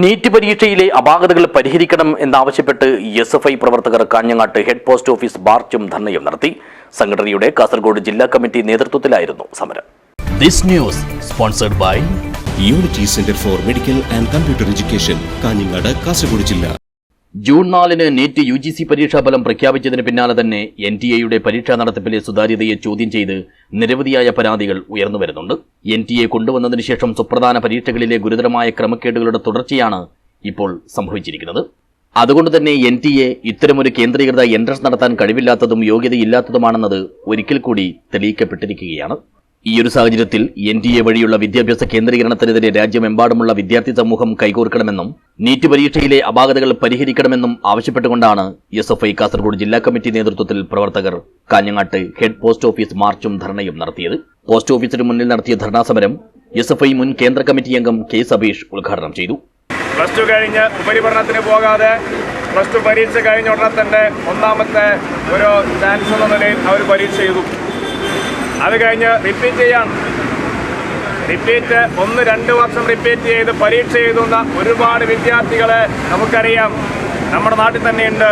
NEET പരീക്ഷയിലെ അപാകതകൾ പരിഹരിക്കണം എന്നാവശ്യപ്പെട്ട് എസ് എഫ് ഐ പ്രവർത്തകർ കാഞ്ഞങ്ങാട്ട് ഹെഡ് പോസ്റ്റ് ഓഫീസ് മാർച്ചും ധർണയും നടത്തി. സംഘടനയുടെ കാസർഗോഡ് ജില്ലാ കമ്മിറ്റി നേതൃത്വത്തിലായിരുന്നു സമരം. This news sponsored by unity centre for medical and computer education Kanhangad Kasaragod ജില്ല. ജൂൺ നാലിന് നീറ്റ് യു ജി സി പരീക്ഷാഫലം പ്രഖ്യാപിച്ചതിന് പിന്നാലെ തന്നെ എൻ ടി എയുടെ പരീക്ഷാ നടത്തിപ്പിലെ സുതാര്യതയെ ചോദ്യം ചെയ്ത് നിരവധിയായ പരാതികൾ ഉയർന്നു വരുന്നുണ്ട്. എൻ ടി എ കൊണ്ടുവന്നതിന് ശേഷം സുപ്രധാന പരീക്ഷകളിലെ ഗുരുതരമായ ക്രമക്കേടുകളുടെ തുടർച്ചയാണ് ഇപ്പോൾ സംഭവിച്ചിരിക്കുന്നത്. അതുകൊണ്ട് തന്നെ എൻ ടി എ ഇത്തരമൊരു കേന്ദ്രീകൃത എൻട്രൻസ് നടത്താൻ കഴിവില്ലാത്തതും യോഗ്യതയില്ലാത്തതുമാണെന്നത് ഒരിക്കൽ കൂടി തെളിയിക്കപ്പെട്ടിരിക്കുകയാണ്. ഈയൊരു സാഹചര്യത്തിൽ എൻ ഡി എ വഴിയുള്ള വിദ്യാഭ്യാസ കേന്ദ്രീകരണത്തിനെതിരെ രാജ്യമെമ്പാടുമുള്ള വിദ്യാർത്ഥി സമൂഹം കൈകോർക്കണമെന്നും നീറ്റ് പരീക്ഷയിലെ അപാകതകൾ പരിഹരിക്കണമെന്നും ആവശ്യപ്പെട്ടുകൊണ്ടാണ് എസ് എഫ് ഐ കാസർഗോഡ് ജില്ലാ കമ്മിറ്റി നേതൃത്വത്തിൽ പ്രവർത്തകർ കാഞ്ഞങ്ങാട്ട് ഹെഡ് പോസ്റ്റ് ഓഫീസ് മാർച്ചും ധർണയും നടത്തിയത്. പോസ്റ്റ് ഓഫീസിന് മുന്നിൽ നടത്തിയ ധർണാസമരം എസ് എഫ് ഐ മുൻ കേന്ദ്ര കമ്മിറ്റി അംഗം കെ സബീഷ് ഉദ്ഘാടനം ചെയ്തു. പ്ലസ് ടു കഴിഞ്ഞ് ഉപരിപഠനത്തിന് പോകാതെ പ്ലസ് ടു പരീക്ഷ കഴിഞ്ഞ ഉടനെ തന്നെ ഒന്നാമത്തെ ഒരു ചാൻസ് എന്ന നിലയിൽ അവർ പരീക്ഷ ചെയ്തു അത് കഴിഞ്ഞ് റിപ്പീറ്റ് ചെയ്യാൻ റിപ്പീറ്റ് ഒന്ന് രണ്ട് വർഷം റിപ്പീറ്റ് ചെയ്ത് പരീക്ഷ എഴുതുന്ന ഒരുപാട് വിദ്യാർത്ഥികളെ നമുക്കറിയാം. നമ്മുടെ നാട്ടിൽ തന്നെയുണ്ട്.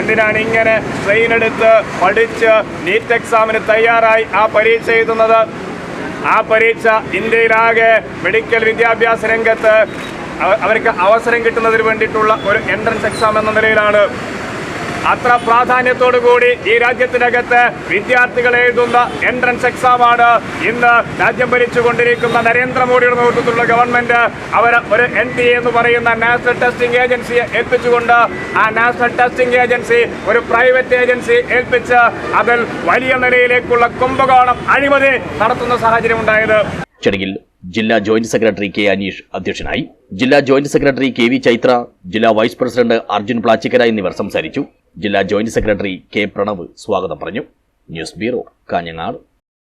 എന്തിനാണ് ഇങ്ങനെ ട്രെയിൻ എടുത്ത് പഠിച്ച് നീറ്റ് എക്സാമിന് തയ്യാറായി ആ പരീക്ഷ എഴുതുന്നത്? ആ പരീക്ഷ ഇന്ത്യയിലാകെ മെഡിക്കൽ വിദ്യാഭ്യാസ രംഗത്ത് അവർക്ക് അവസരം കിട്ടുന്നതിന് വേണ്ടിയിട്ടുള്ള ഒരു എൻട്രൻസ് എക്സാം എന്ന നിലയിലാണ്. അത്ര പ്രാധാന്യത്തോടു കൂടി ഈ രാജ്യത്തിനകത്ത് വിദ്യാർത്ഥികൾ എഴുതുന്ന എൻട്രൻസ് എക്സാമാണ് ഇന്ന് രാജ്യം ഭരിച്ചുകൊണ്ടിരിക്കുന്ന നരേന്ദ്രമോദിയുടെ നേതൃത്വത്തിലുള്ള ഗവൺമെന്റ് അവർ ഒരു എൻ ടി എന്ന് പറയുന്ന നാഷണൽ ടെസ്റ്റിംഗ് ഏജൻസിയെ ഏൽപ്പിച്ചുകൊണ്ട് ആ നാഷണൽ ടെസ്റ്റിംഗ് ഏജൻസി ഒരു പ്രൈവറ്റ് ഏജൻസി ഏൽപ്പിച്ച് അതിൽ വലിയ നിലയിലേക്കുള്ള കുംഭകോണം അഴിമതി നടത്തുന്ന സാഹചര്യം ഉണ്ടായത്. ചടങ്ങിൽ ജില്ലാ ജോയിന്റ് സെക്രട്ടറി കെ അനീഷ് അധ്യക്ഷനായി. ജില്ലാ joint secretary K V Chaithra ജില്ലാ വൈസ് പ്രസിഡന്റ് അർജുൻ പ്ലാച്ചിക്കര എന്നിവർ സംസാരിച്ചു. ജില്ലാ ജോയിന്റ് സെക്രട്ടറി കെ പ്രണവ് സ്വാഗതം പറഞ്ഞു. News bureau Kanhangad.